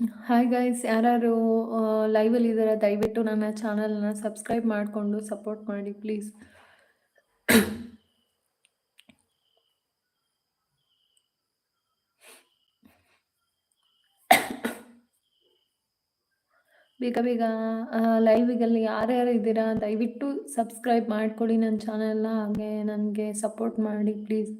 Hi guys ಯಾರ್ಯಾರು ಲೈವಲ್ಲಿ ಇದ್ದೀರಾ, ದಯವಿಟ್ಟು ನನ್ನ ಚಾನಲ್ನ ಸಬ್ಸ್ಕ್ರೈಬ್ ಮಾಡಿಕೊಂಡು ಸಪೋರ್ಟ್ ಮಾಡಿ ಪ್ಲೀಸ್ ಬೇಗ ಬೇಗ ಲೈವಿಗಲ್ಲಿ ಯಾರ್ಯಾರು ಇದ್ದೀರಾ, ದಯವಿಟ್ಟು ಸಬ್ಸ್ಕ್ರೈಬ್ ಮಾಡ್ಕೊಳ್ಳಿ ನನ್ನ ಚಾನಲ್ನ ಹಾಗೆ ನನಗೆ ಸಪೋರ್ಟ್ ಮಾಡಿ ಪ್ಲೀಸ್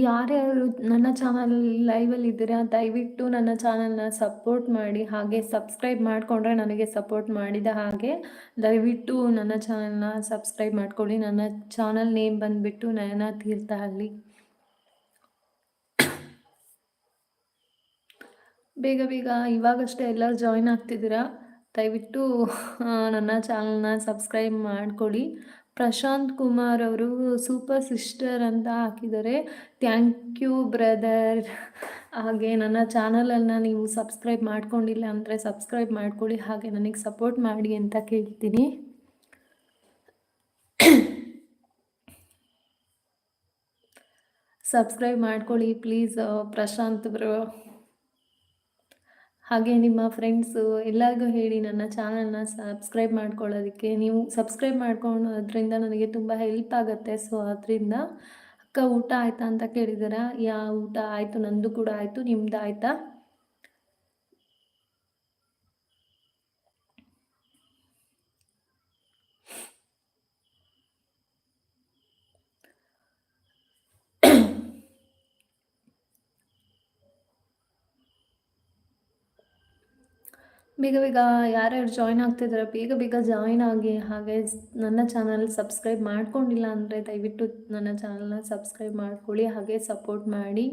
ಯಾರ್ಯಾರು ನನ್ನ ಚಾನಲ್ ಲೈವಲ್ಲಿ ಇದ್ದೀರಾ, ದಯವಿಟ್ಟು ನನ್ನ ಚಾನಲ್ನ ಸಪೋರ್ಟ್ ಮಾಡಿ, ಹಾಗೆ ಸಬ್ಸ್ಕ್ರೈಬ್ ಮಾಡಿಕೊಂಡ್ರೆ ನನಗೆ ಸಪೋರ್ಟ್ ಮಾಡಿದ ಹಾಗೆ ದಯವಿಟ್ಟು ನನ್ನ ಚಾನಲ್ನ ಸಬ್ಸ್ಕ್ರೈಬ್ ಮಾಡ್ಕೊಳ್ಳಿ. ನನ್ನ ಚಾನಲ್ ನೇಮ್ ಬಂದುಬಿಟ್ಟು ನಯನ ತೀರ್ಥಹಳ್ಳಿ. ಬೇಗ ಬೇಗ ಇವಾಗಷ್ಟೇ ಎಲ್ಲರೂ ಜಾಯ್ನ್ ಆಗ್ತಿದ್ದೀರಾ, ದಯವಿಟ್ಟು ನನ್ನ ಚಾನಲ್ನ ಸಬ್ಸ್ಕ್ರೈಬ್ ಮಾಡ್ಕೊಳ್ಳಿ. ಪ್ರಶಾಂತ್ ಕುಮಾರ್ ಅವರು ಸೂಪರ್ ಸಿಸ್ಟರ್ ಅಂತ ಹಾಕಿದ್ದಾರೆ. ಥ್ಯಾಂಕ್ ಯು ಬ್ರದರ್ ಹಾಗೆ ನನ್ನ ಚಾನಲನ್ನು ನೀವು ಸಬ್ಸ್ಕ್ರೈಬ್ ಮಾಡ್ಕೊಂಡಿಲ್ಲ ಅಂದರೆ ಸಬ್ಸ್ಕ್ರೈಬ್ ಮಾಡ್ಕೊಳ್ಳಿ, ಹಾಗೆ ನನಗೆ ಸಪೋರ್ಟ್ ಮಾಡಿ ಅಂತ ಕೇಳ್ತೀನಿ. ಸಬ್ಸ್ಕ್ರೈಬ್ ಮಾಡ್ಕೊಳ್ಳಿ ಪ್ಲೀಸ್ ಪ್ರಶಾಂತ್ ಬ್ರೋ ಹಾಗೆ ನಿಮ್ಮ ಫ್ರೆಂಡ್ಸು ಎಲ್ಲರಿಗೂ ಹೇಳಿ ನನ್ನ ಚಾನಲ್ನ ಸಬ್ಸ್ಕ್ರೈಬ್ ಮಾಡ್ಕೊಳ್ಳೋದಕ್ಕೆ. ನೀವು ಸಬ್ಸ್ಕ್ರೈಬ್ ಮಾಡ್ಕೊಳ್ಳೋದ್ರಿಂದ ನನಗೆ ತುಂಬ ಹೆಲ್ಪ್ ಆಗುತ್ತೆ. ಸೊ ಅದರಿಂದ ಅಕ್ಕ ಊಟ ಆಯಿತಾ ಅಂತ ಕೇಳಿದಾರ ಯಾ ಊಟ ಆಯಿತು? ನಂದು ಕೂಡ ಆಯಿತು, ನಿಮ್ದು ಆಯಿತಾ? ಬೇಗ ಬೇಗ ಯಾರ್ಯಾರು ಜಾಯ್ನ್ ಆಗ್ತಿದ್ದಾರೆ ಬೇಗ ಬೇಗ ಜಾಯ್ನ್ ಆಗಿ ಹಾಗೆ ನನ್ನ ಚಾನಲ್ ಸಬ್ಸ್ಕ್ರೈಬ್ ಮಾಡ್ಕೊಂಡಿಲ್ಲ ಅಂದರೆ ದಯವಿಟ್ಟು ನನ್ನ ಚಾನಲ್ನ ಸಬ್ಸ್ಕ್ರೈಬ್ ಮಾಡ್ಕೊಳ್ಳಿ, ಹಾಗೆ ಸಪೋರ್ಟ್ ಮಾಡಿ.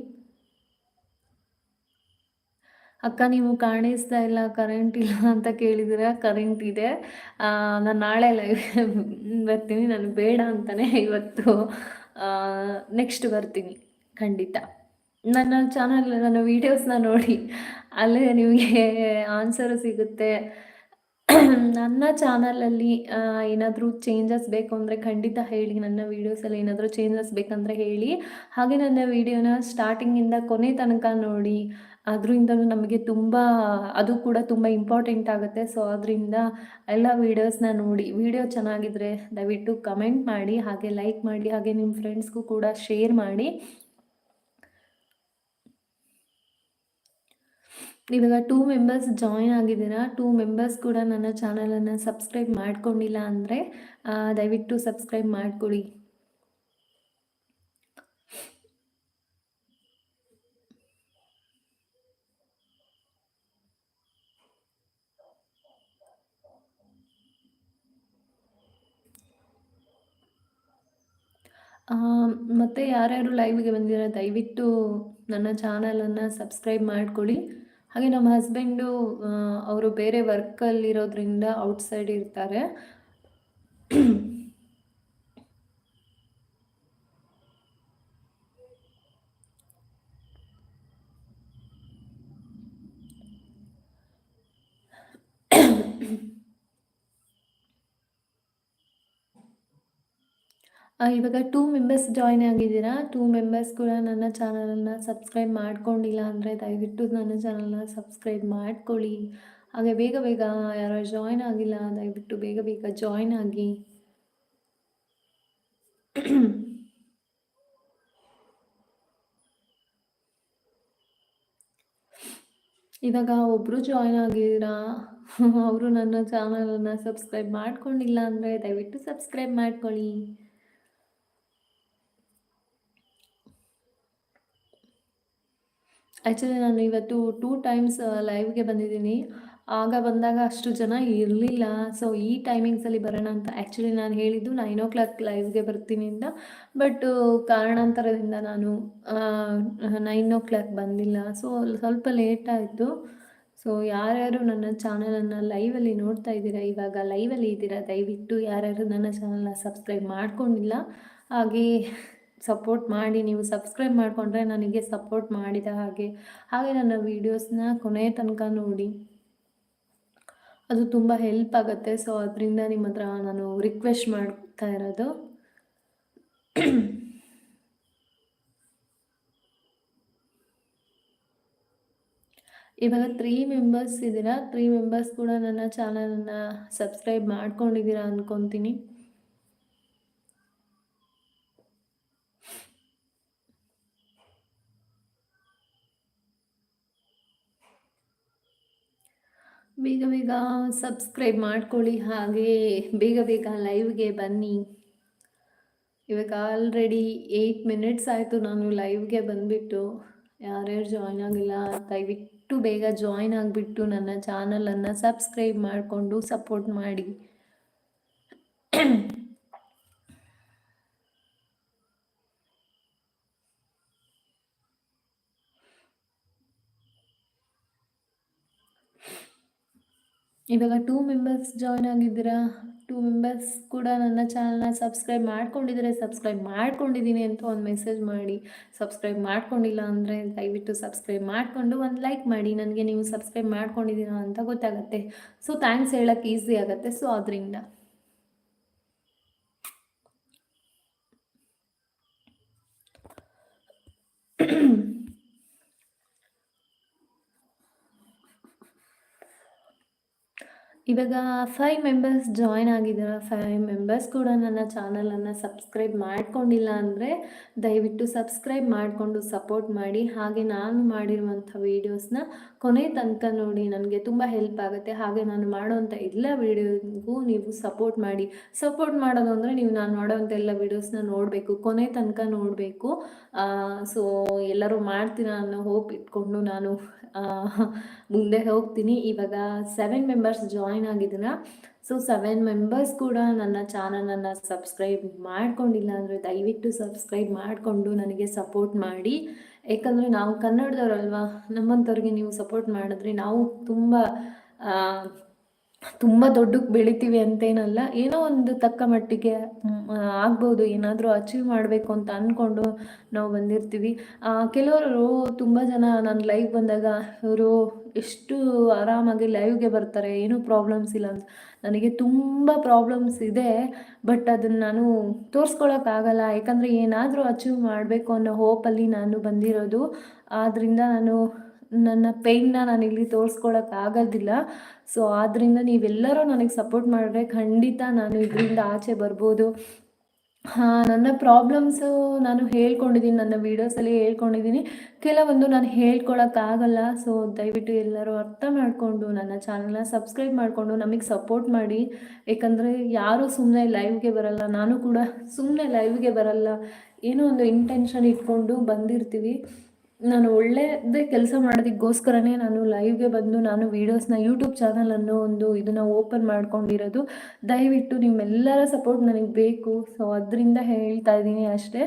ಅಕ್ಕ, ನೀವು ಕಾಣಿಸ್ತಾ ಇಲ್ಲ ಕರೆಂಟ್ ಇಲ್ಲ ಅಂತ ಕೇಳಿದರೆ ಕರೆಂಟ್ ಇದೆ. ನಾನು ನಾಳೆ ಲೈವ್ ಬರ್ತೀನಿ. ನಾನು ಬೇಡ ಅಂತಲೇ ಇವತ್ತು ನೆಕ್ಸ್ಟ್ ಬರ್ತೀನಿ. ಖಂಡಿತ. ನನ್ನ ಚಾನಲ್ ನನ್ನ ವೀಡಿಯೋಸ್ನ ನೋಡಿ. ಅಲ್ಲೇ ನಿಮಗೆ ಆನ್ಸರು ಸಿಗುತ್ತೆ. ನನ್ನ ಚಾನಲಲ್ಲಿ ಏನಾದರೂ ಚೇಂಜಸ್ ಬೇಕು ಅಂದರೆ ಖಂಡಿತ ಹೇಳಿ. ನನ್ನ ವೀಡಿಯೋಸಲ್ಲಿ ಏನಾದರೂ ಚೇಂಜಸ್ ಬೇಕಂದರೆ ಹೇಳಿ. ಹಾಗೆ ನನ್ನ ವೀಡಿಯೋನ ಸ್ಟಾರ್ಟಿಂಗಿಂದ ಕೊನೆ ತನಕ ನೋಡಿ. ಅದರಿಂದ ನಮಗೆ ತುಂಬ, ಅದು ಕೂಡ ತುಂಬ ಇಂಪಾರ್ಟೆಂಟ್ ಆಗುತ್ತೆ. ಸೊ ಅದರಿಂದ ಎಲ್ಲ ವೀಡಿಯೋಸ್ನ ನೋಡಿ. ವಿಡಿಯೋ ಚೆನ್ನಾಗಿದ್ರೆ ದಯವಿಟ್ಟು ಕಮೆಂಟ್ ಮಾಡಿ, ಹಾಗೆ ಲೈಕ್ ಮಾಡಿ, ಹಾಗೆ ನಿಮ್ಮ ಫ್ರೆಂಡ್ಸ್ಗೂ ಕೂಡ ಶೇರ್ ಮಾಡಿ. ಇವಾಗ ಟೂ ಮೆಂಬರ್ಸ್ ಜಾಯಿನ್ ಆಗಿದ್ದೀರಾ ಟೂ ಮೆಂಬರ್ಸ್ ಕೂಡ ನನ್ನ ಚಾನಲನ್ನು ಸಬ್ಸ್ಕ್ರೈಬ್ ಮಾಡ್ಕೊಂಡಿಲ್ಲ ಅಂದರೆ ದಯವಿಟ್ಟು ಸಬ್ಸ್ಕ್ರೈಬ್ ಮಾಡ್ಕೊಳ್ಳಿ ಮತ್ತೆ ಯಾರ್ಯಾರು ಲೈವ್ಗೆ ಬಂದಿರೋ ದಯವಿಟ್ಟು ನನ್ನ ಚಾನಲನ್ನು ಸಬ್ಸ್ಕ್ರೈಬ್ ಮಾಡ್ಕೊಳ್ಳಿ ಹಾಗೆ ನಮ್ಮ ಹಸ್ಬೆಂಡು ಅವರು ಬೇರೆ ವರ್ಕಲ್ಲಿರೋದ್ರಿಂದ ಔಟ್ಸೈಡ್ ಇರ್ತಾರೆ. ಇವಾಗ ಟೂ ಮೆಂಬರ್ಸ್ ಜಾಯ್ನ್ ಆಗಿದ್ದೀರಾ? ಟೂ ಮೆಂಬರ್ಸ್ ಕೂಡ ನನ್ನ ಚಾನಲನ್ನು ಸಬ್ಸ್ಕ್ರೈಬ್ ಮಾಡ್ಕೊಂಡಿಲ್ಲ ಅಂದರೆ ದಯವಿಟ್ಟು ನನ್ನ ಚಾನಲ್ನ ಸಬ್ಸ್ಕ್ರೈಬ್ ಮಾಡ್ಕೊಳ್ಳಿ. ಹಾಗೆ ಬೇಗ ಬೇಗ ಯಾರೋ ಜಾಯ್ನ್ ಆಗಿಲ್ಲ, ದಯವಿಟ್ಟು ಬೇಗ ಬೇಗ ಜಾಯ್ನ್ ಆಗಿ. ಇವಾಗ ಒಬ್ಬರು ಜಾಯ್ನ್ ಆಗಿದ್ದೀರಾ? ಅವರು ನನ್ನ ಚಾನಲನ್ನು ಸಬ್ಸ್ಕ್ರೈಬ್ ಮಾಡ್ಕೊಂಡಿಲ್ಲ ಅಂದರೆ ದಯವಿಟ್ಟು ಸಬ್ಸ್ಕ್ರೈಬ್ ಮಾಡ್ಕೊಳ್ಳಿ. ಆ್ಯಕ್ಚುಲಿ ನಾನು ಇವತ್ತು ಟೂ ಟೈಮ್ಸ್ ಲೈವ್ಗೆ ಬಂದಿದ್ದೀನಿ. ಆಗ ಬಂದಾಗ ಅಷ್ಟು ಜನ ಇರಲಿಲ್ಲ. ಸೊ ಈ ಟೈಮಿಂಗ್ಸಲ್ಲಿ ಬರೋಣ ಅಂತ ಆ್ಯಕ್ಚುಲಿ ನಾನು ಹೇಳಿದ್ದು ನೈನ್ ಓ ಕ್ಲಾಕ್ ಲೈವ್ಗೆ ಬರ್ತೀನಿ ಅಂತ. ಬಟ್ ಕಾರಣಾಂತರದಿಂದ ನಾನು ನೈನ್ ಓ ಕ್ಲಾಕ್ ಬಂದಿಲ್ಲ. ಸೊ ಸ್ವಲ್ಪ ಲೇಟ್ ಆಯಿತು. ಸೊ ಯಾರ್ಯಾರು ನನ್ನ ಚಾನಲನ್ನು ಲೈವಲ್ಲಿ ನೋಡ್ತಾ ಇದ್ದೀರಾ, ಇವಾಗ ಲೈವಲ್ಲಿ ಇದ್ದೀರಾ, ದಯವಿಟ್ಟು ಯಾರ್ಯಾರು ನನ್ನ ಚಾನಲ್ನ ಸಬ್ಸ್ಕ್ರೈಬ್ ಮಾಡ್ಕೊಂಡಿಲ್ಲ, ಹಾಗೆ ಸಪೋರ್ಟ್ ಮಾಡಿ, ನೀವು ಸಬ್ಸ್ಕ್ರೈಬ್ ಮಾಡಿಕೊಂಡ್ರೆ ನನಗೆ ಸಪೋರ್ಟ್ ಮಾಡಿದ ಹಾಗೆ ಹಾಗೆ ನನ್ನ ವೀಡಿಯೋಸ್ನ ಕೊನೆಯ ತನಕ ನೋಡಿ. ಅದು ತುಂಬ ಹೆಲ್ಪ್ ಆಗುತ್ತೆ. ಸೊ ಅದರಿಂದ ನಿಮ್ಮ ಹತ್ರ ನಾನು ರಿಕ್ವೆಸ್ಟ್ ಮಾಡ್ತಾ ಇರೋದು. ಇವಾಗ ತ್ರೀ ಮೆಂಬರ್ಸ್ ಇದ್ದೀರಾ? ತ್ರೀ ಮೆಂಬರ್ಸ್ ಕೂಡ ನನ್ನ ಚಾನಲನ್ನು ಸಬ್ಸ್ಕ್ರೈಬ್ ಮಾಡ್ಕೊಂಡಿದ್ದೀರಾ ಅಂದ್ಕೊತೀನಿ ಬೇಗ ಬೇಗ ಸಬ್ಸ್ಕ್ರೈಬ್ ಮಾಡ್ಕೊಳ್ಳಿ ಹಾಗೆ ಬೇಗ ಬೇಗ ಲೈವ್ಗೆ ಬನ್ನಿ. ಇವಾಗ ಆಲ್ರೆಡಿ ಏಯ್ಟ್ ಮಿನಿಟ್ಸ್ ಆಯಿತು ನಾನು ಲೈವ್ಗೆ ಬಂದುಬಿಟ್ಟು. ಯಾರ್ಯಾರು ಜಾಯ್ನ್ ಆಗಿಲ್ಲ, ದಯವಿಟ್ಟು ಬೇಗ ಜಾಯ್ನ್ ಆಗಿಬಿಟ್ಟು ನನ್ನ ಚಾನಲನ್ನು ಸಬ್ಸ್ಕ್ರೈಬ್ ಮಾಡಿಕೊಂಡು ಸಪೋರ್ಟ್ ಮಾಡಿ. ಇವಾಗ ಟೂ ಮೆಂಬರ್ಸ್ ಜಾಯ್ನ್ ಆಗಿದ್ದೀರಾ? ಟೂ ಮೆಂಬರ್ಸ್ ಕೂಡ ನನ್ನ ಚಾನಲ್ನ ಸಬ್ಸ್ಕ್ರೈಬ್ ಮಾಡ್ಕೊಂಡಿದ್ರೆ ಸಬ್ಸ್ಕ್ರೈಬ್ ಮಾಡ್ಕೊಂಡಿದ್ದೀನಿ ಅಂತ ಒಂದು ಮೆಸೇಜ್ ಮಾಡಿ. ಸಬ್ಸ್ಕ್ರೈಬ್ ಮಾಡ್ಕೊಂಡಿಲ್ಲ ಅಂದರೆ ದಯವಿಟ್ಟು ಸಬ್ಸ್ಕ್ರೈಬ್ ಮಾಡಿಕೊಂಡು ಒಂದು ಲೈಕ್ ಮಾಡಿ. ನನಗೆ ನೀವು ಸಬ್ಸ್ಕ್ರೈಬ್ ಮಾಡ್ಕೊಂಡಿದ್ದೀರಾ ಅಂತ ಗೊತ್ತಾಗುತ್ತೆ. ಸೊ ಥ್ಯಾಂಕ್ಸ್ ಹೇಳೋಕ್ಕೆ ಈಸಿ ಆಗುತ್ತೆ. ಸೊ ಅದರಿಂದ ಇವಾಗ ಫೈವ್ ಮೆಂಬರ್ಸ್ ಜಾಯ್ನ್ ಆಗಿದ್ದಾರೆ? ಫೈವ್ ಮೆಂಬರ್ಸ್ ಕೂಡ ನನ್ನ ಚಾನಲನ್ನು ಸಬ್ಸ್ಕ್ರೈಬ್ ಮಾಡ್ಕೊಂಡಿಲ್ಲ ಅಂದರೆ ದಯವಿಟ್ಟು ಸಬ್ಸ್ಕ್ರೈಬ್ ಮಾಡಿಕೊಂಡು ಸಪೋರ್ಟ್ ಮಾಡಿ. ಹಾಗೆ ನಾನು ಮಾಡಿರುವಂಥ ವೀಡಿಯೋಸ್ನ ಕೊನೆ ತನಕ ನೋಡಿ ನನಗೆ ತುಂಬ ಹೆಲ್ಪ್ ಆಗುತ್ತೆ. ಹಾಗೆ ನಾನು ಮಾಡುವಂಥ ಎಲ್ಲ ವೀಡಿಯೋಗೂ ನೀವು ಸಪೋರ್ಟ್ ಮಾಡಿ. ಸಪೋರ್ಟ್ ಮಾಡೋದು ಅಂದರೆ ನೀವು ನಾನು ಮಾಡೋವಂಥ ಎಲ್ಲ ವೀಡಿಯೋಸ್ನ ನೋಡಬೇಕು, ಕೊನೆ ತನಕ ನೋಡಬೇಕು. ಸೊ ಎಲ್ಲರೂ ಮಾಡ್ತೀರಾ ಅನ್ನೋ ಹೋಪ್ ಇಟ್ಕೊಂಡು ನಾನು ಮುಂದೆ ಹೋಗ್ತೀನಿ. ಇವಾಗ ಸೆವೆನ್ ಮೆಂಬರ್ಸ್ ಜಾಯ್ನ್ ಆಗಿದ್ದೀನ ಸೊ ಸೆವೆನ್ ಮೆಂಬರ್ಸ್ ಕೂಡ ನನ್ನ ಚಾನಲನ್ನು ಸಬ್ಸ್ಕ್ರೈಬ್ ಮಾಡ್ಕೊಂಡಿಲ್ಲ ಅಂದರೆ ದಯವಿಟ್ಟು ಸಬ್ಸ್ಕ್ರೈಬ್ ಮಾಡಿಕೊಂಡು ನನಗೆ ಸಪೋರ್ಟ್ ಮಾಡಿ. ಯಾಕಂದರೆ ನಾವು ಕನ್ನಡದವರಲ್ವಾ ನಮ್ಮಂಥವ್ರಿಗೆ ನೀವು ಸಪೋರ್ಟ್ ಮಾಡಿದ್ರೆ ನಾವು ತುಂಬ ತುಂಬ ದೊಡ್ಡಕ್ಕೆ ಬೆಳಿತೀವಿ ಅಂತೇನಲ್ಲ, ಏನೋ ಒಂದು ತಕ್ಕ ಮಟ್ಟಿಗೆ ಆಗ್ಬೋದು, ಏನಾದರೂ ಅಚೀವ್ ಮಾಡಬೇಕು ಅಂತ ಅಂದ್ಕೊಂಡು ನಾವು ಬಂದಿರ್ತೀವಿ. ಕೆಲವರು ತುಂಬ ಜನ ನಾನು ಲೈವ್ ಬಂದಾಗ, ಇವರು ಎಷ್ಟು ಆರಾಮಾಗಿ ಲೈವ್ಗೆ ಬರ್ತಾರೆ, ಏನೂ ಪ್ರಾಬ್ಲಮ್ಸ್ ಇಲ್ಲ ಅಂತ. ನನಗೆ ತುಂಬ ಪ್ರಾಬ್ಲಮ್ಸ್ ಇದೆ ಬಟ್ ಅದನ್ನು ನಾನು ತೋರಿಸ್ಕೊಳಕ್ಕಾಗಲ್ಲ ಯಾಕಂದರೆ ಏನಾದರೂ ಅಚೀವ್ ಮಾಡಬೇಕು ಅನ್ನೋ ಹೋಪಲ್ಲಿ ನಾನು ಬಂದಿರೋದು. ಆದ್ದರಿಂದ ನಾನು ನನ್ನ ಪೇಯ್ನ ನಾನು ಇಲ್ಲಿ ತೋರಿಸ್ಕೊಳಕ್ಕಾಗೋದಿಲ್ಲ ಸೊ ಆದ್ದರಿಂದ ನೀವೆಲ್ಲರೂ ನನಗೆ ಸಪೋರ್ಟ್ ಮಾಡಿದ್ರೆ ಖಂಡಿತ ನಾನು ಇದರಿಂದ ಆಚೆ ಬರ್ಬೋದು. ಹಾಂ, ನನ್ನ ಪ್ರಾಬ್ಲಮ್ಸು ನಾನು ಹೇಳ್ಕೊಂಡಿದ್ದೀನಿ, ನನ್ನ ವೀಡಿಯೋಸಲ್ಲಿ ಹೇಳ್ಕೊಂಡಿದ್ದೀನಿ. ಕೆಲವೊಂದು ನಾನು ಹೇಳ್ಕೊಳಕ್ಕಾಗಲ್ಲ, ಸೊ ದಯವಿಟ್ಟು ಎಲ್ಲರೂ ಅರ್ಥ ಮಾಡಿಕೊಂಡು ನನ್ನ ಚಾನಲ್ನ ಸಬ್ಸ್ಕ್ರೈಬ್ ಮಾಡಿಕೊಂಡು ನಮಗೆ ಸಪೋರ್ಟ್ ಮಾಡಿ. ಏಕೆಂದರೆ ಯಾರೂ ಸುಮ್ಮನೆ ಲೈವ್ಗೆ ಬರಲ್ಲ, ನಾನು ಕೂಡ ಸುಮ್ಮನೆ ಲೈವ್ಗೆ ಬರಲ್ಲ. ಏನೋ ಒಂದು ಇಂಟೆನ್ಷನ್ ಇಟ್ಕೊಂಡು ಬಂದಿರ್ತೀವಿ. ನಾನು ಒಳ್ಳೆಯದೇ ಕೆಲಸ ಮಾಡೋದಕ್ಕೋಸ್ಕರನೇ ನಾನು ಲೈವ್ಗೆ ಬಂದು ನಾನು ವೀಡಿಯೋಸ್ನ ಯೂಟ್ಯೂಬ್ ಚಾನಲ್ ಅನ್ನೋ ಒಂದು ಇದನ್ನು ಓಪನ್ ಮಾಡ್ಕೊಂಡಿರೋದು. ದಯವಿಟ್ಟು ನಿಮ್ಮೆಲ್ಲರ ಸಪೋರ್ಟ್ ನನಗೆ ಬೇಕು. ಸೊ ಅದರಿಂದ ಹೇಳ್ತಾ ಇದ್ದೀನಿ ಅಷ್ಟೇ.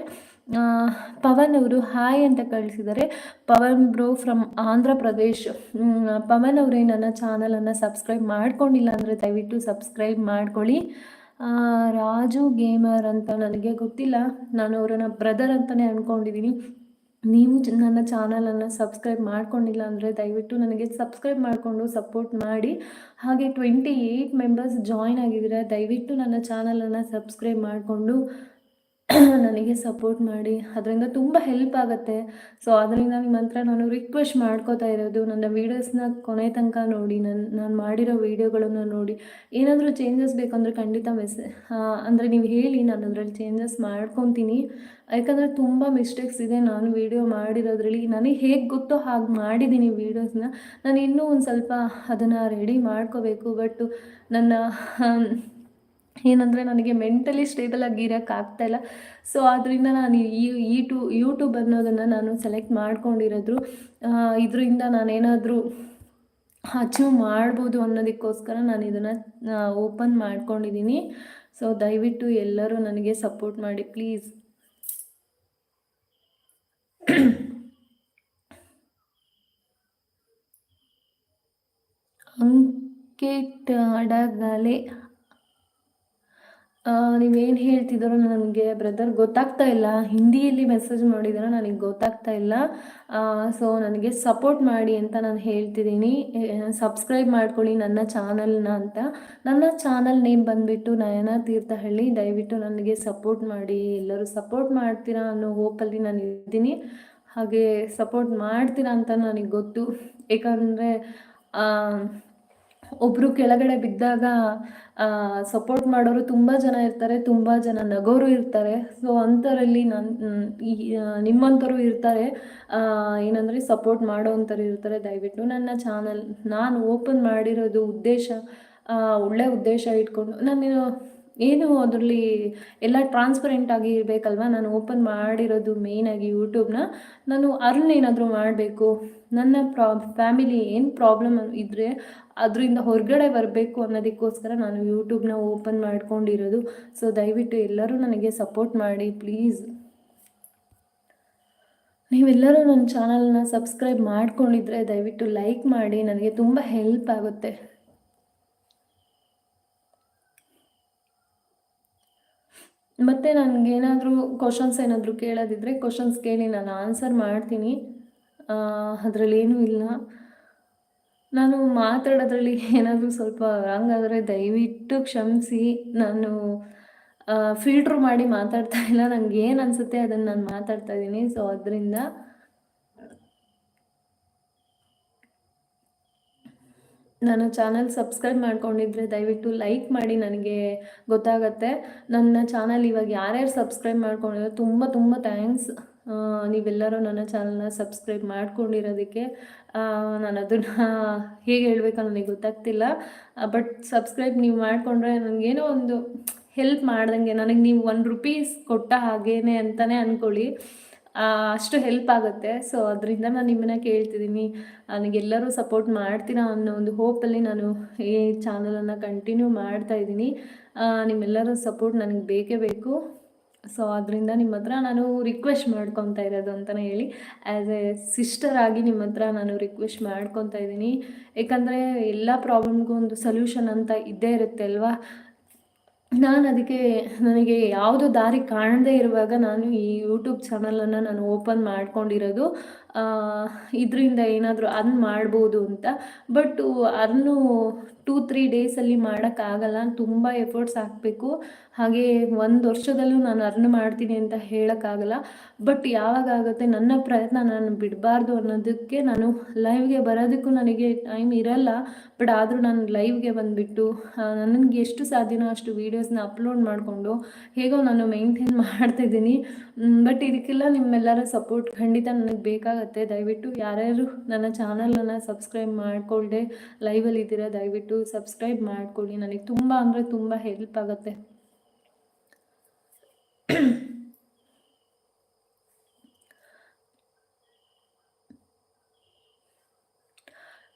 ಪವನ್ ಅವರು ಹಾಯ್ ಅಂತ ಕಳಿಸಿದ್ದಾರೆ. ಪವನ್ ಬ್ರೋ ಫ್ರಮ್ ಆಂಧ್ರ ಪ್ರದೇಶ್ ಪವನ್ ಅವರೇ ನನ್ನ ಚಾನಲನ್ನು ಸಬ್ಸ್ಕ್ರೈಬ್ ಮಾಡ್ಕೊಂಡಿಲ್ಲ ಅಂದರೆ ದಯವಿಟ್ಟು ಸಬ್ಸ್ಕ್ರೈಬ್ ಮಾಡ್ಕೊಳ್ಳಿ. ರಾಜು ಗೇಮರ್ ಅಂತ ನನಗೆ ಗೊತ್ತಿಲ್ಲ. ನಾನು ಅವರನ್ನ ಬ್ರದರ್ ಅಂತಲೇ ಅಂದ್ಕೊಂಡಿದ್ದೀನಿ ನೀವು ನನ್ನ ಚಾನಲನ್ನು ಸಬ್ಸ್ಕ್ರೈಬ್ ಮಾಡ್ಕೊಂಡಿಲ್ಲ ಅಂದರೆ ದಯವಿಟ್ಟು ನನಗೆ ಸಬ್ಸ್ಕ್ರೈಬ್ ಮಾಡಿಕೊಂಡು ಸಪೋರ್ಟ್ ಮಾಡಿ. ಹಾಗೆ ಟ್ವೆಂಟಿ ಏಯ್ಟ್ ಮೆಂಬರ್ಸ್ ಜಾಯ್ನ್ ಆಗಿದ್ದೀರಾ, ದಯವಿಟ್ಟು ನನ್ನ ಚಾನಲನ್ನು ಸಬ್ಸ್ಕ್ರೈಬ್ ಮಾಡಿಕೊಂಡು ನನಗೆ ಸಪೋರ್ಟ್ ಮಾಡಿ, ಅದರಿಂದ ತುಂಬ ಹೆಲ್ಪ್ ಆಗುತ್ತೆ. ಸೊ ಅದರಿಂದ ನಿಮ್ಮ ಹತ್ರ ನಾನು ರಿಕ್ವೆಸ್ಟ್ ಮಾಡ್ಕೋತಾ ಇರೋದು, ನನ್ನ ವೀಡಿಯೋಸ್ನ ಕೊನೆ ತನಕ ನೋಡಿ ನನ್ನ ನಾನು ಮಾಡಿರೋ ವೀಡಿಯೋಗಳನ್ನು ನೋಡಿ. ಏನಾದರೂ ಚೇಂಜಸ್ ಬೇಕಂದರೆ ಖಂಡಿತ ಮೆಸ್ ಅಂದರೆ ನೀವು ಹೇಳಿ, ನಾನು ಅದರಲ್ಲಿ ಚೇಂಜಸ್ ಮಾಡ್ಕೊತೀನಿ. ಯಾಕಂದರೆ ತುಂಬ ಮಿಸ್ಟೇಕ್ಸ್ ಇದೆ, ನಾನು ವೀಡಿಯೋ ಮಾಡಿರೋದ್ರಲ್ಲಿ. ನನಗೆ ಹೇಗೆ ಗೊತ್ತೋ ಹಾಗೆ ಮಾಡಿದ್ದೀನಿ ವೀಡಿಯೋಸ್ನ ನಾನು ಇನ್ನೂ ಒಂದು ಸ್ವಲ್ಪ ಅದನ್ನು ರೆಡಿ ಮಾಡ್ಕೋಬೇಕು ಬಟ್ ನನ್ನ ಏನಂದರೆ ನನಗೆ ಮೆಂಟಲಿ ಸ್ಟೇಬಲ್ ಆಗಿ ಇರೋಕ್ಕಾಗ್ತಾಯಿಲ್ಲ ಸೊ ಆದ್ದರಿಂದ ನಾನು ಈ ಈ ಟು ಯೂಟ್ಯೂಬ್ ಅನ್ನೋದನ್ನು ನಾನು ಸೆಲೆಕ್ಟ್ ಮಾಡ್ಕೊಂಡಿರೋದ್ರು ಇದರಿಂದ ನಾನೇನಾದರೂ ಅಚೀವ್ ಮಾಡ್ಬೋದು ಅನ್ನೋದಕ್ಕೋಸ್ಕರ ನಾನು ಇದನ್ನು ಓಪನ್ ಮಾಡ್ಕೊಂಡಿದ್ದೀನಿ. ಸೊ ದಯವಿಟ್ಟು ಎಲ್ಲರೂ ನನಗೆ ಸಪೋರ್ಟ್ ಮಾಡಿ ಪ್ಲೀಸ್ ಅಂಕಿಟ್ ಅಡಗಲೆ. ನೀವೇನು ಹೇಳ್ತಿದ್ರು ನನಗೆ ಬ್ರದರ್ ಗೊತ್ತಾಗ್ತಾ ಇಲ್ಲ. ಹಿಂದಿಯಲ್ಲಿ ಮೆಸೇಜ್ ಮಾಡಿದ್ರು ನನಗೆ ಗೊತ್ತಾಗ್ತಾ ಇಲ್ಲ. ಸೊ ನನಗೆ ಸಪೋರ್ಟ್ ಮಾಡಿ ಅಂತ ನಾನು ಹೇಳ್ತಿದ್ದೀನಿ ಸಬ್ಸ್ಕ್ರೈಬ್ ಮಾಡ್ಕೊಳ್ಳಿ ನನ್ನ ಚಾನಲ್ನ ಅಂತ. ನನ್ನ ಚಾನಲ್ ನೇಮ್ ಬಂದುಬಿಟ್ಟು ನಯನ ತೀರ್ಥಹಳ್ಳಿ. ದಯವಿಟ್ಟು ನನಗೆ ಸಪೋರ್ಟ್ ಮಾಡಿ. ಎಲ್ಲರೂ ಸಪೋರ್ಟ್ ಮಾಡ್ತೀರಾ ಅನ್ನೋ ಹೋಪಲ್ಲಿ ನಾನು ಇದ್ದೀನಿ. ಹಾಗೆ ಸಪೋರ್ಟ್ ಮಾಡ್ತೀರಾ ಅಂತ ನನಗೆ ಗೊತ್ತು. ಏಕೆಂದರೆ ಒಬ್ಬರು ಕೆಳಗಡೆ ಬಿದ್ದಾಗ ಸಪೋರ್ಟ್ ಮಾಡೋರು ತುಂಬಾ ಜನ ಇರ್ತಾರೆ, ತುಂಬಾ ಜನ ನಗೋರು ಇರ್ತಾರೆ. ಸೊ ಅಂಥರಲ್ಲಿ ನನ್ ಈ ನಿಮ್ಮಂಥವ್ರು ಇರ್ತಾರೆ ಏನಂದ್ರೆ ಸಪೋರ್ಟ್ ಮಾಡೋವಂಥವ್ರು ಇರ್ತಾರೆ. ದಯವಿಟ್ಟು ನನ್ನ ಚಾನಲ್ ನಾನು ಓಪನ್ ಮಾಡಿರೋದು ಉದ್ದೇಶ ಒಳ್ಳೆ ಉದ್ದೇಶ ಇಟ್ಕೊಂಡು, ನಾನು, ಏನು ಅದರಲ್ಲಿ ಎಲ್ಲ ಟ್ರಾನ್ಸ್ಪರೆಂಟ್ ಆಗಿ ಇರಬೇಕಲ್ವ? ನಾನು ಓಪನ್ ಮಾಡಿರೋದು ಮೇಯ್ನಾಗಿ ಯೂಟ್ಯೂಬ್ನ ನಾನು ಅರ್ನ್ ಏನಾದರೂ ಮಾಡಬೇಕು? ನನ್ನ ಪ್ರಾ ಫ್ಯಾಮಿಲಿ ಏನು ಪ್ರಾಬ್ಲಮ್ ಇದ್ದರೆ ಅದರಿಂದ ಹೊರಗಡೆ ಬರಬೇಕು ಅನ್ನೋದಕ್ಕೋಸ್ಕರ ನಾನು ಯೂಟ್ಯೂಬ್ನ ಓಪನ್ ಮಾಡ್ಕೊಂಡಿರೋದು. ಸೊ ದಯವಿಟ್ಟು ಎಲ್ಲರೂ ನನಗೆ ಸಪೋರ್ಟ್ ಮಾಡಿ ಪ್ಲೀಸ್ ನೀವೆಲ್ಲರೂ ನನ್ನ ಚಾನಲ್ನ ಸಬ್ಸ್ಕ್ರೈಬ್ ಮಾಡ್ಕೊಂಡಿದ್ರೆ ದಯವಿಟ್ಟು ಲೈಕ್ ಮಾಡಿ, ನನಗೆ ತುಂಬ ಹೆಲ್ಪ್ ಆಗುತ್ತೆ. ಮತ್ತು ನನಗೇನಾದರೂ ಕ್ವಶನ್ಸ್ ಏನಾದರೂ ಕೇಳೋದಿದ್ರೆ ಕ್ವಶನ್ಸ್ ಕೇಳಿ, ನಾನು ಆನ್ಸರ್ ಮಾಡ್ತೀನಿ. ಅದರಲ್ಲೇನೂ ಇಲ್ಲ. ನಾನು ಮಾತಾಡೋದ್ರಲ್ಲಿ ಏನಾದರೂ ಸ್ವಲ್ಪ ಹಂಗಾದರೆ ದಯವಿಟ್ಟು ಕ್ಷಮಿಸಿ. ನಾನು ಫಿಲ್ಟ್ರ್ ಮಾಡಿ ಮಾತಾಡ್ತಾ ಇಲ್ಲ. ನನಗೆ ಏನು ಅನಿಸುತ್ತೆ ಅದನ್ನು ನಾನು ಮಾತಾಡ್ತಾ ಇದ್ದೀನಿ ಸೊ ಅದರಿಂದ ನನ್ನ ಚಾನಲ್ ಸಬ್ಸ್ಕ್ರೈಬ್ ಮಾಡ್ಕೊಂಡಿದ್ರೆ ದಯವಿಟ್ಟು ಲೈಕ್ ಮಾಡಿ. ನನಗೆ ಗೊತ್ತಾಗತ್ತೆ. ನನ್ನ ಚಾನಲ್ ಇವಾಗ ಯಾರ್ಯಾರು ಸಬ್ಸ್ಕ್ರೈಬ್ ಮಾಡ್ಕೊಂಡಿರೋ, ತುಂಬ ತುಂಬ ಥ್ಯಾಂಕ್ಸ್ ನೀವೆಲ್ಲರೂ ನನ್ನ ಚಾನಲ್ನ ಸಬ್ಸ್ಕ್ರೈಬ್ ಮಾಡ್ಕೊಂಡಿರೋದಕ್ಕೆ ನಾನು ಅದನ್ನು ಹೇಗೆ ಹೇಳಬೇಕು ನನಗೆ ಗೊತ್ತಾಗ್ತಿಲ್ಲ. ಬಟ್ ಸಬ್ಸ್ಕ್ರೈಬ್ ನೀವು ಮಾಡಿಕೊಂಡ್ರೆ ನನಗೇನೋ ಒಂದು ಹೆಲ್ಪ್ ಮಾಡ್ದಂಗೆ, ನನಗೆ ನೀವು ಒನ್ ರುಪೀಸ್ ಕೊಟ್ಟ ಹಾಗೇನೆ ಅಂತಲೇ ಅಂದ್ಕೊಳ್ಳಿ ಅಷ್ಟು ಹೆಲ್ಪ್ ಆಗುತ್ತೆ. ಸೊ ಅದರಿಂದ ನಾನು ನಿಮ್ಮನ್ನ ಕೇಳ್ತಿದ್ದೀನಿ. ನನಗೆಲ್ಲರೂ ಸಪೋರ್ಟ್ ಮಾಡ್ತೀರಾ ಅನ್ನೋ ಒಂದು ಹೋಪಲ್ಲಿ ನಾನು ಈ ಚಾನಲನ್ನು ಕಂಟಿನ್ಯೂ ಮಾಡ್ತಾ ಇದ್ದೀನಿ. ನಿಮ್ಮೆಲ್ಲರೂ ಸಪೋರ್ಟ್ ನನಗೆ ಬೇಕೇ ಬೇಕು. ಸೊ ಅದರಿಂದ ನಿಮ್ಮ ಹತ್ರ ನಾನು ರಿಕ್ವೆಸ್ಟ್ ಮಾಡ್ಕೊತಾ ಇರೋದು ಅಂತಲೇ ಹೇಳಿ. ಆ್ಯಸ್ ಎ ಸಿಸ್ಟರ್ ಆಗಿ ನಿಮ್ಮ ಹತ್ರ ನಾನು ರಿಕ್ವೆಸ್ಟ್ ಮಾಡ್ಕೊತಾ ಇದ್ದೀನಿ. ಯಾಕಂದರೆ ಎಲ್ಲ ಪ್ರಾಬ್ಲಮ್ಗೂ ಒಂದು ಸೊಲ್ಯೂಷನ್ ಅಂತ ಇದ್ದೇ ಇರುತ್ತೆ ಅಲ್ವಾ? ನಾನು ಅದಕ್ಕೆ, ನನಗೆ ಯಾವುದು ದಾರಿ ಕಾಣದೇ ಇರುವಾಗ ನಾನು ಈ ಯೂಟ್ಯೂಬ್ ಚಾನಲನ್ನು ನಾನು ಓಪನ್ ಮಾಡ್ಕೊಂಡಿರೋದು. ಇದರಿಂದ ಏನಾದರೂ ಅರ್ನ್ ಮಾಡ್ಬೋದು ಅಂತ. ಬಟ್ ಅರ್ನು ಟೂ ತ್ರೀ ಡೇಸಲ್ಲಿ ಮಾಡೋಕ್ಕಾಗಲ್ಲ. ತುಂಬ ಎಫರ್ಟ್ಸ್ ಹಾಕಬೇಕು. ಹಾಗೆ ಒಂದು ವರ್ಷದಲ್ಲೂ ನಾನು ಅರ್ನ್ ಮಾಡ್ತೀನಿ ಅಂತ ಹೇಳೋಕ್ಕಾಗಲ್ಲ. ಬಟ್ ಯಾವಾಗ ಆಗುತ್ತೆ? ನನ್ನ ಪ್ರಯತ್ನ ನಾನು ಬಿಡಬಾರ್ದು ಅನ್ನೋದಕ್ಕೆ ನಾನು ಲೈವ್ಗೆ ಬರೋದಕ್ಕೂ ನನಗೆ ಟೈಮ್ ಇರಲ್ಲ. ಬಟ್ ಆದರೂ ನಾನು ಲೈವ್ಗೆ ಬಂದುಬಿಟ್ಟು ನನಗೆ ಎಷ್ಟು ಸಾಧ್ಯನೋ ಅಷ್ಟು ವೀಡಿಯೋಸ್ನ ಅಪ್ಲೋಡ್ ಮಾಡಿಕೊಂಡು ಹೇಗೋ ನಾನು ಮೇಂಟೈನ್ ಮಾಡ್ತಿದ್ದೀನಿ ಬಟ್ ಇದಕ್ಕೆಲ್ಲ ನಿಮ್ಮೆಲ್ಲರ ಸಪೋರ್ಟ್ ಖಂಡಿತ ನನಗೆ ಬೇಕಾಗತ್ತೆ. ದಯವಿಟ್ಟು ಯಾರ್ಯಾರು ನನ್ನ ಚಾನಲನ್ನು ಸಬ್ಸ್ಕ್ರೈಬ್ ಮಾಡಿಕೊಳ್ಳದೆ ಲೈವಲ್ಲಿ ಇದ್ದೀರಾ, ದಯವಿಟ್ಟು ಸಬ್ಸ್ಕ್ರೈಬ್ ಮಾಡ್ಕೊಳ್ಳಿ. ನನಗೆ ತುಂಬ ಅಂದರೆ ತುಂಬ ಹೆಲ್ಪ್ ಆಗುತ್ತೆ.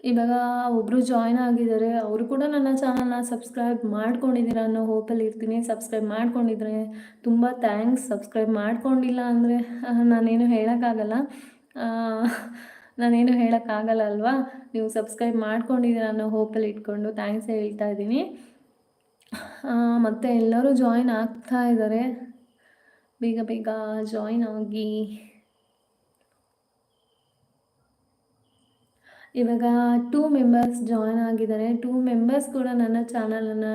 ಇವಾಗ ಒಬ್ಬರು ಜಾಯ್ನ್ ಆಗಿದ್ದಾರೆ. ಅವರು ಕೂಡ ನನ್ನ ಚಾನಲ್ನ ಸಬ್ಸ್ಕ್ರೈಬ್ ಮಾಡ್ಕೊಂಡಿದ್ದೀರಾ ಅನ್ನೋ ಹೋಪಲ್ಲಿ ಇರ್ತೀನಿ. ಸಬ್ಸ್ಕ್ರೈಬ್ ಮಾಡ್ಕೊಂಡಿದ್ರೆ ತುಂಬ ಥ್ಯಾಂಕ್ಸ್ ಸಬ್ಸ್ಕ್ರೈಬ್ ಮಾಡ್ಕೊಂಡಿಲ್ಲ ಅಂದರೆ ನಾನೇನು ಹೇಳೋಕ್ಕಾಗಲ್ಲ. ನಾನೇನು ಹೇಳೋಕ್ಕಾಗಲ್ಲ ಅಲ್ವಾ? ನೀವು ಸಬ್ಸ್ಕ್ರೈಬ್ ಮಾಡ್ಕೊಂಡಿದ್ದೀರ ಅನ್ನೋ ಹೋಪಲ್ಲಿ ಇಟ್ಕೊಂಡು ಥ್ಯಾಂಕ್ಸ್ ಹೇಳ್ತಾ ಇದ್ದೀನಿ. ಮತ್ತು ಎಲ್ಲರೂ ಜಾಯಿನ್ ಆಗ್ತಾ ಇದ್ದಾರೆ ಬೇಗ ಬೇಗ ಜಾಯಿನ್ ಆಗಿ. ಇವಾಗ ಟೂ ಮೆಂಬರ್ಸ್ ಜಾಯ್ನ್ ಆಗಿದ್ದಾರೆ. ಟೂ ಮೆಂಬರ್ಸ್ ಕೂಡ ನನ್ನ ಚಾನಲನ್ನು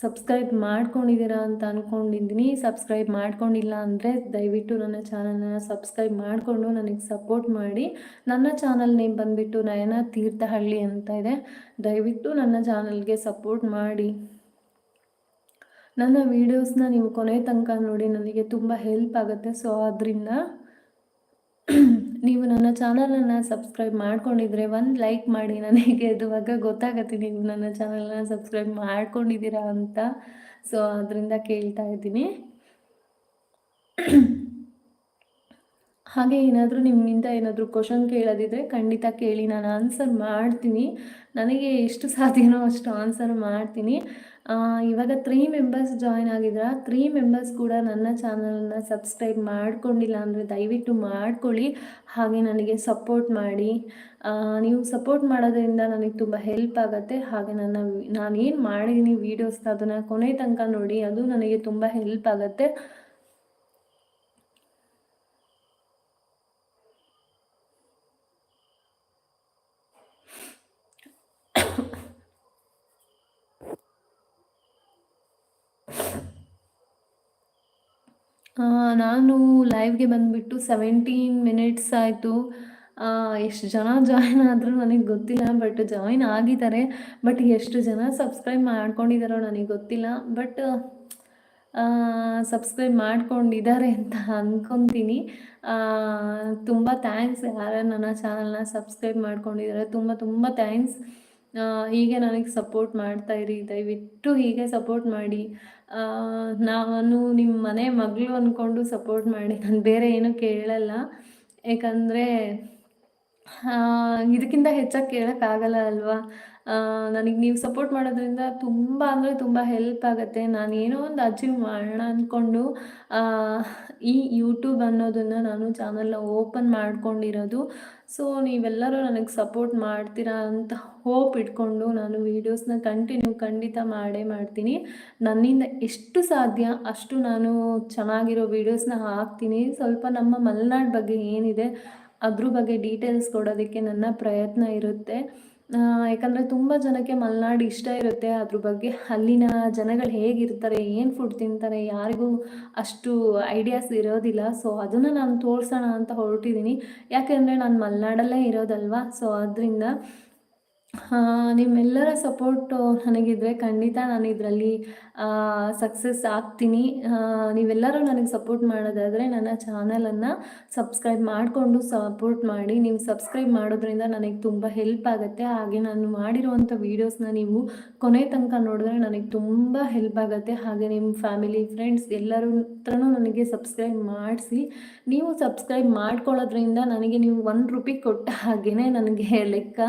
ಸಬ್ಸ್ಕ್ರೈಬ್ ಮಾಡ್ಕೊಂಡಿದ್ದೀರಾ ಅಂತ ಅಂದ್ಕೊಂಡಿದ್ದೀನಿ ಸಬ್ಸ್ಕ್ರೈಬ್ ಮಾಡ್ಕೊಂಡಿಲ್ಲ ಅಂದರೆ ದಯವಿಟ್ಟು ನನ್ನ ಚಾನಲನ್ನು ಸಬ್ಸ್ಕ್ರೈಬ್ ಮಾಡಿಕೊಂಡು ನನಗೆ ಸಪೋರ್ಟ್ ಮಾಡಿ. ನನ್ನ ಚಾನಲ್ ನೇಮ್ ಬಂದುಬಿಟ್ಟು ನಯನ ತೀರ್ಥಹಳ್ಳಿ ಅಂತ ಇದೆ. ದಯವಿಟ್ಟು ನನ್ನ ಚಾನಲ್ಗೆ ಸಪೋರ್ಟ್ ಮಾಡಿ. ನನ್ನ ವೀಡಿಯೋಸ್ನ ನೀವು ಕೊನೆ ತನಕ ನೋಡಿ, ನನಗೆ ತುಂಬ ಹೆಲ್ಪ್ ಆಗುತ್ತೆ. ಸೊ ಅದರಿಂದ ನೀವು ನನ್ನ ಚಾನಲನ್ನು ಸಬ್ಸ್ಕ್ರೈಬ್ ಮಾಡ್ಕೊಂಡಿದ್ರೆ ಒಂದು ಲೈಕ್ ಮಾಡಿ. ನನಗೆ ಇದುವಾಗ ಗೊತ್ತಾಗತ್ತೆ, ನೀವು ನನ್ನ ಚಾನಲನ್ನು ಸಬ್ಸ್ಕ್ರೈಬ್ ಮಾಡ್ಕೊಂಡಿದ್ದೀರಾ ಅಂತ. ಸೊ ಅದರಿಂದ ಕೇಳ್ತಾ ಇದ್ದೀನಿ. ಹಾಗೆ ಏನಾದರೂ ನಿಮ್ಮಿಂದ ಏನಾದರೂ ಕ್ವಶನ್ ಕೇಳೋದಿದ್ರೆ ಖಂಡಿತ ಕೇಳಿ, ನಾನು ಆನ್ಸರ್ ಮಾಡ್ತೀನಿ. ನನಗೆ ಎಷ್ಟು ಸಾಧ್ಯನೋ ಅಷ್ಟು ಆನ್ಸರ್ ಮಾಡ್ತೀನಿ. ಇವಾಗ ತ್ರೀ ಮೆಂಬರ್ಸ್ ಜಾಯ್ನ್ ಆಗಿದ್ರ ತ್ರೀ ಮೆಂಬರ್ಸ್ ಕೂಡ ನನ್ನ ಚಾನಲನ್ನು ಸಬ್ಸ್ಕ್ರೈಬ್ ಮಾಡ್ಕೊಂಡಿಲ್ಲ ಅಂದರೆ ದಯವಿಟ್ಟು ಮಾಡ್ಕೊಳ್ಳಿ. ಹಾಗೆ ನನಗೆ ಸಪೋರ್ಟ್ ಮಾಡಿ. ನೀವು ಸಪೋರ್ಟ್ ಮಾಡೋದ್ರಿಂದ ನನಗೆ ತುಂಬ ಹೆಲ್ಪ್ ಆಗುತ್ತೆ. ಹಾಗೆ ನನ್ನ ನಾನೇನು ಮಾಡಿದ್ದೀನಿ ವೀಡಿಯೋಸ್ನ ಅದನ್ನು ಕೊನೆ ತನಕ ನೋಡಿ, ಅದು ನನಗೆ ತುಂಬ ಹೆಲ್ಪ್ ಆಗುತ್ತೆ. ನಾನು ಲೈವ್ಗೆ ಬಂದುಬಿಟ್ಟು ಸೆವೆಂಟೀನ್ ಮಿನಿಟ್ಸ್ ಆಯಿತು. ಎಷ್ಟು ಜನ ಜಾಯಿನ್ ಆದರೂ ನನಗೆ ಗೊತ್ತಿಲ್ಲ ಬಟ್ ಜಾಯಿನ್ ಆಗಿದ್ದಾರೆ. ಬಟ್ ಎಷ್ಟು ಜನ ಸಬ್ಸ್ಕ್ರೈಬ್ ಮಾಡ್ಕೊಂಡಿದ್ದಾರೋ ನನಗೆ ಗೊತ್ತಿಲ್ಲ. ಬಟ್ ಸಬ್ಸ್ಕ್ರೈಬ್ ಮಾಡ್ಕೊಂಡಿದ್ದಾರೆ ಅಂತ ಅಂದ್ಕೊತೀನಿ ತುಂಬ ಥ್ಯಾಂಕ್ಸ್ ಯಾರು ನನ್ನ ಚಾನಲ್ನ ಸಬ್ಸ್ಕ್ರೈಬ್ ಮಾಡ್ಕೊಂಡಿದ್ದಾರೆ ತುಂಬ ತುಂಬ ಥ್ಯಾಂಕ್ಸ್ ಹೀಗೆ ನನಗೆ ಸಪೋರ್ಟ್ ಮಾಡ್ತಾಯಿರಿ ದಯವಿಟ್ಟು ಹೀಗೆ ಸಪೋರ್ಟ್ ಮಾಡಿ. ನಾನು ನಿಮ್ಮ ಮನೆ ಮಗಳು ಅಂದ್ಕೊಂಡು ಸಪೋರ್ಟ್ ಮಾಡಿ. ನಾನು ಬೇರೆ ಏನೂ ಕೇಳಲ್ಲ. ಯಾಕಂದರೆ ಇದಕ್ಕಿಂತ ಹೆಚ್ಚಾಗಿ ಕೇಳೋಕ್ಕಾಗಲ್ಲ ಅಲ್ವಾ? ನನಗೆ ನೀವು ಸಪೋರ್ಟ್ ಮಾಡೋದ್ರಿಂದ ತುಂಬ ಅಂದರೆ ತುಂಬ ಹೆಲ್ಪ್ ಆಗುತ್ತೆ. ನಾನು ಏನೋ ಒಂದು ಅಚೀವ್ ಮಾಡೋಣ ಅಂದ್ಕೊಂಡು ಈ ಯೂಟ್ಯೂಬ್ ಅನ್ನೋದನ್ನು ನಾನು ಚಾನಲ್ನ ಓಪನ್ ಮಾಡ್ಕೊಂಡಿರೋದು. ಸೊ ನೀವೆಲ್ಲರೂ ನನಗೆ ಸಪೋರ್ಟ್ ಮಾಡ್ತೀರಾ ಅಂತ ಹೋಪ್ ಇಟ್ಕೊಂಡು ನಾನು ವೀಡಿಯೋಸ್ನ ಕಂಟಿನ್ಯೂ ಖಂಡಿತ ಮಾಡೇ ಮಾಡ್ತೀನಿ. ನನ್ನಿಂದ ಎಷ್ಟು ಸಾಧ್ಯ ಅಷ್ಟು ನಾನು ಚೆನ್ನಾಗಿರೋ ವೀಡಿಯೋಸ್ನ ಹಾಕ್ತೀನಿ. ಸ್ವಲ್ಪ ನಮ್ಮ ಮಲೆನಾಡು ಬಗ್ಗೆ ಏನಿದೆ ಅದ್ರ ಬಗ್ಗೆ ಡೀಟೇಲ್ಸ್ ಕೊಡೋದಕ್ಕೆ ನನ್ನ ಪ್ರಯತ್ನ ಇರುತ್ತೆ. ಯಾಕಂದರೆ ತುಂಬ ಜನಕ್ಕೆ ಮಲೆನಾಡು ಇಷ್ಟ ಇರುತ್ತೆ ಅದ್ರ ಬಗ್ಗೆ. ಅಲ್ಲಿನ ಜನಗಳು ಹೇಗಿರ್ತಾರೆ, ಏನು ಫುಡ್ ತಿಂತಾರೆ, ಯಾರಿಗೂ ಅಷ್ಟು ಐಡಿಯಾಸ್ ಇರೋದಿಲ್ಲ. ಸೊ ಅದನ್ನು ನಾನು ತೋರಿಸೋಣ ಅಂತ ಹೊರಟಿದ್ದೀನಿ ಯಾಕೆಂದರೆ ನಾನು ಮಲೆನಾಡಲ್ಲೇ ಇರೋದಲ್ವಾ? ಸೊ ಅದರಿಂದ ನಿಮ್ಮೆಲ್ಲರ ಸಪೋರ್ಟು ನನಗಿದ್ರೆ ಖಂಡಿತ ನಾನು ಇದರಲ್ಲಿ ಸಕ್ಸಸ್ ಆಗ್ತೀನಿ. ನೀವೆಲ್ಲರೂ ನನಗೆ ಸಪೋರ್ಟ್ ಮಾಡೋದಾದರೆ ನನ್ನ ಚಾನಲನ್ನು ಸಬ್ಸ್ಕ್ರೈಬ್ ಮಾಡಿಕೊಂಡು ಸಪೋರ್ಟ್ ಮಾಡಿ. ನೀವು ಸಬ್ಸ್ಕ್ರೈಬ್ ಮಾಡೋದ್ರಿಂದ ನನಗೆ ತುಂಬ ಹೆಲ್ಪ್ ಆಗುತ್ತೆ. ಹಾಗೆ ನಾನು ಮಾಡಿರುವಂಥ ವೀಡಿಯೋಸ್ನ ನೀವು ಕೊನೆ ತನಕ ನೋಡಿದ್ರೆ ನನಗೆ ತುಂಬ ಹೆಲ್ಪ್ ಆಗುತ್ತೆ. ಹಾಗೆ ನಿಮ್ಮ ಫ್ಯಾಮಿಲಿ ಫ್ರೆಂಡ್ಸ್ ಎಲ್ಲರೂ ಹತ್ರನೂ ನನಗೆ ಸಬ್ಸ್ಕ್ರೈಬ್ ಮಾಡಿಸಿ. ನೀವು ಸಬ್ಸ್ಕ್ರೈಬ್ ಮಾಡ್ಕೊಳ್ಳೋದ್ರಿಂದ ನನಗೆ ನೀವು ಒನ್ ರುಪಿ ಕೊಟ್ಟ ಹಾಗೆಯೇ ನನಗೆ ಲೆಕ್ಕ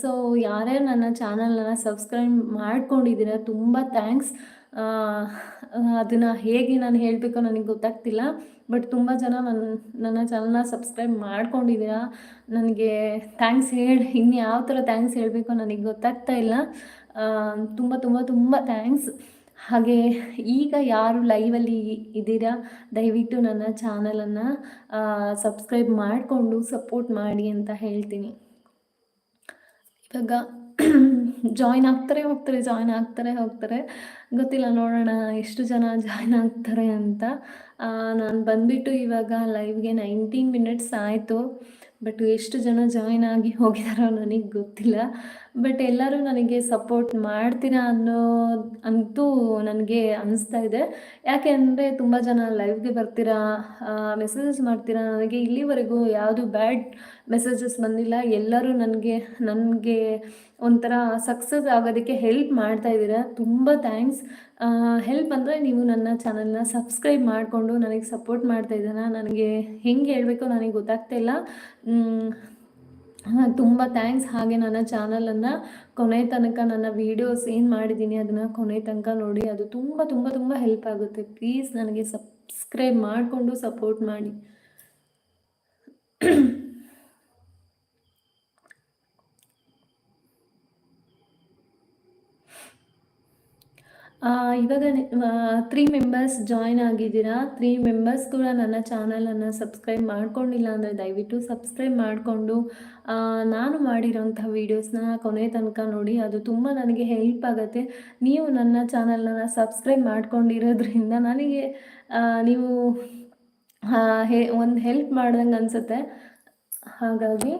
ಸೊ ಯಾರ್ಯಾರು ನನ್ನ ಚಾನಲನ್ನು ಸಬ್ಸ್ಕ್ರೈಬ್ ಮಾಡ್ಕೊಂಡಿದ್ದೀರಾ, ತುಂಬ ಥ್ಯಾಂಕ್ಸ್ ಅದನ್ನು ಹೇಗೆ ನಾನು ಹೇಳಬೇಕೋ ನನಗೆ ಗೊತ್ತಾಗ್ತಿಲ್ಲ ಬಟ್ ತುಂಬ ಜನ ನನ್ನ ನನ್ನ ಚಾನಲ್ನ ಸಬ್ಸ್ಕ್ರೈಬ್ ಮಾಡ್ಕೊಂಡಿದ್ದೀರಾ, ನನಗೆ ಥ್ಯಾಂಕ್ಸ್ ಹೇಳಿ ಇನ್ನು ಯಾವ ಥರ ಥ್ಯಾಂಕ್ಸ್ ಹೇಳಬೇಕೋ ನನಗೆ ಗೊತ್ತಾಗ್ತಾ ಇಲ್ಲ. ತುಂಬ ತುಂಬ ತುಂಬ ಥ್ಯಾಂಕ್ಸ್ ಹಾಗೆ ಈಗ ಯಾರು ಲೈವಲ್ಲಿ ಇದ್ದೀರಾ, ದಯವಿಟ್ಟು ನನ್ನ ಚಾನಲನ್ನು ಸಬ್ಸ್ಕ್ರೈಬ್ ಮಾಡಿಕೊಂಡು ಸಪೋರ್ಟ್ ಮಾಡಿ ಅಂತ ಹೇಳ್ತೀನಿ. ಇವಾಗ ಜಾಯ್ನ್ ಆಗ್ತಾರೆ, ಹೋಗ್ತಾರೆ ಜಾಯ್ನ್ ಆಗ್ತಾರೆ, ಹೋಗ್ತಾರೆ. ಗೊತ್ತಿಲ್ಲ, ನೋಡೋಣ ಎಷ್ಟು ಜನ ಜಾಯ್ನ್ ಆಗ್ತಾರೆ ಅಂತ. ನಾನು ಬಂದ್ಬಿಟ್ಟು ಇವಾಗ ಲೈವ್ಗೆ ನೈನ್ಟೀನ್ ಮಿನಿಟ್ಸ್ ಆಯಿತು. ಬಟ್ ಎಷ್ಟು ಜನ ಜಾಯ್ನ್ ಆಗಿ ಹೋಗಿದಾರೋ ನನಗೆ ಗೊತ್ತಿಲ್ಲ. ಬಟ್ ಎಲ್ಲರೂ ನನಗೆ ಸಪೋರ್ಟ್ ಮಾಡ್ತೀರಾ ಅನ್ನೋ, ಅಂತೂ ನನಗೆ ಅನಿಸ್ತಾ ಇದೆ. ಯಾಕೆ ಅಂದರೆ ತುಂಬ ಜನ ಲೈವ್ಗೆ ಬರ್ತೀರಾ ಮೆಸೇಜಸ್ ಮಾಡ್ತೀರಾ, ನನಗೆ ಇಲ್ಲಿವರೆಗೂ ಯಾವುದು ಬ್ಯಾಡ್ ಮೆಸೇಜಸ್ ಬಂದಿಲ್ಲ. ಎಲ್ಲರೂ ನನಗೆ ನನಗೆ ಒಂಥರ ಸಕ್ಸಸ್ ಆಗೋದಕ್ಕೆ ಹೆಲ್ಪ್ ಮಾಡ್ತಾ ಇದ್ದೀರಾ. ತುಂಬ ಥ್ಯಾಂಕ್ಸ್ ಹೆಲ್ಪ್ ಅಂದರೆ ನೀವು ನನ್ನ ಚಾನಲ್ನ ಸಬ್ಸ್ಕ್ರೈಬ್ ಮಾಡಿಕೊಂಡು ನನಗೆ ಸಪೋರ್ಟ್ ಮಾಡ್ತಾ ಇದ್ದೀರಾ. ನನಗೆ ಹೆಂಗೆ ಹೇಳಬೇಕು ನನಗೆ ಗೊತ್ತಾಗ್ತಾ ಇಲ್ಲ. ತುಂಬ ಥ್ಯಾಂಕ್ಸ್ ಹಾಗೆ ನನ್ನ ಚಾನಲನ್ನು ಕೊನೆ ತನಕ ನನ್ನ ವೀಡಿಯೋಸ್ ಏನು ಮಾಡಿದ್ದೀನಿ ಅದನ್ನು ಕೊನೆ ತನಕ ನೋಡಿ, ಅದು ತುಂಬ ತುಂಬ ತುಂಬ ಹೆಲ್ಪ್ ಆಗುತ್ತೆ. ಪ್ಲೀಸ್ ನನಗೆ ಸಬ್ಸ್ಕ್ರೈಬ್ ಮಾಡಿಕೊಂಡು ಸಪೋರ್ಟ್ ಮಾಡಿ. ಇವಾಗ ತ್ರೀ ಮೆಂಬರ್ಸ್ ಜಾಯ್ನ್ ಆಗಿದ್ದೀರಾ? ತ್ರೀ ಮೆಂಬರ್ಸ್ ಕೂಡ ನನ್ನ ಚಾನಲನ್ನು ಸಬ್ಸ್ಕ್ರೈಬ್ ಮಾಡ್ಕೊಂಡಿಲ್ಲ ಅಂದರೆ ದಯವಿಟ್ಟು ಸಬ್ಸ್ಕ್ರೈಬ್ ಮಾಡಿಕೊಂಡು ನಾನು ಮಾಡಿರೋಂಥ ವೀಡಿಯೋಸ್ನ ಕೊನೆ ತನಕ ನೋಡಿ. ಅದು ತುಂಬ ನನಗೆ ಹೆಲ್ಪ್ ಆಗುತ್ತೆ. ನೀವು ನನ್ನ ಚಾನಲನ್ನು ಸಬ್ಸ್ಕ್ರೈಬ್ ಮಾಡ್ಕೊಂಡಿರೋದ್ರಿಂದ ನನಗೆ ನೀವು ಹೇ, ಒಂದು ಹೆಲ್ಪ್ ಮಾಡ್ದಂಗೆ ಅನಿಸುತ್ತೆ. ಹಾಗಾಗಿ